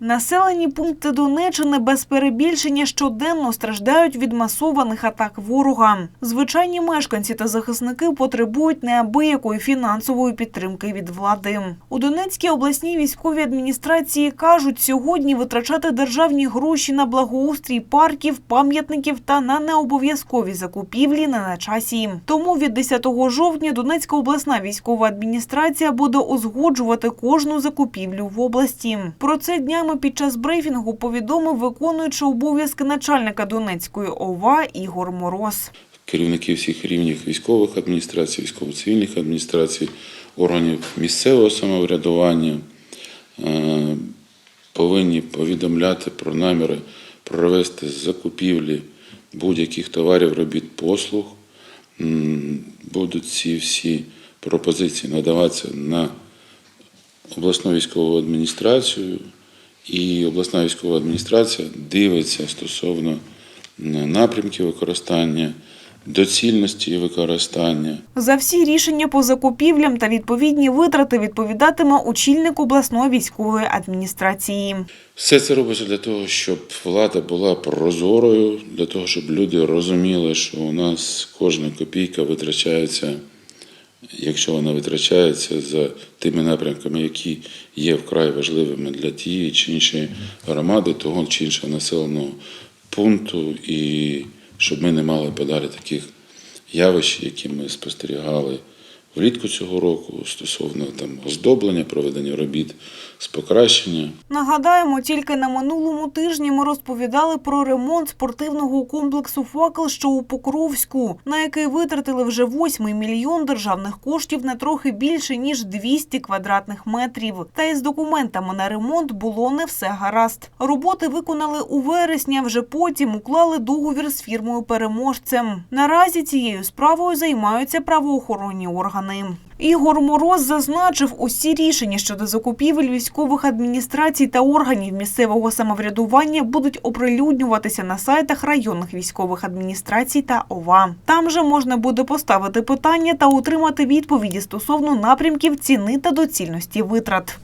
Населені пункти Донеччини без перебільшення щоденно страждають від масованих атак ворога. Звичайні мешканці та захисники потребують неабиякої фінансової підтримки від влади. У Донецькій обласній військовій адміністрації кажуть, сьогодні витрачати державні гроші на благоустрій парків, пам'ятників та на необов'язкові закупівлі не на часі. Тому від 10 жовтня Донецька обласна військова адміністрація буде узгоджувати кожну закупівлю в області. Про це днями під час брифінгу повідомив виконуючий обов'язки начальника Донецької ОВА Ігор Мороз. керівники всіх рівнів військових адміністрацій, військово-цивільних адміністрацій, органів місцевого самоврядування е, повинні повідомляти про наміри провести закупівлі будь-яких товарів, робіт, послуг. Будуть ці всі пропозиції надаватися на обласну військову адміністрацію, і обласна військова адміністрація дивиться стосовно напрямків використання, доцільності використання. За всі рішення по закупівлям та відповідні витрати відповідатиме очільник обласної військової адміністрації. Все це робиться для того, щоб влада була прозорою, для того, щоб люди розуміли, що у нас кожна копійка витрачається, якщо вона витрачається за тими напрямками, які є вкрай важливими для тієї чи іншої громади, того чи іншого населеного пункту, і щоб ми не мали подалі таких явищ, які ми спостерігали влітку цього року стосовно там оздоблення, проведення робіт з покращення. Нагадаємо, тільки на минулому тижні ми розповідали про ремонт спортивного комплексу «Факел», що у Покровську, на який витратили вже 8 мільйон державних коштів на трохи більше ніж 200 квадратних метрів. Та із документами на ремонт було не все гаразд. Роботи виконали у вересні, а вже потім уклали договір з фірмою переможцем. Наразі цією справою займаються правоохоронні органи. Ігор Мороз зазначив, усі рішення щодо закупівель військових адміністрацій та органів місцевого самоврядування будуть оприлюднюватися на сайтах районних військових адміністрацій та ОВА. Там же можна буде поставити питання та отримати відповіді стосовно напрямків ціни та доцільності витрат.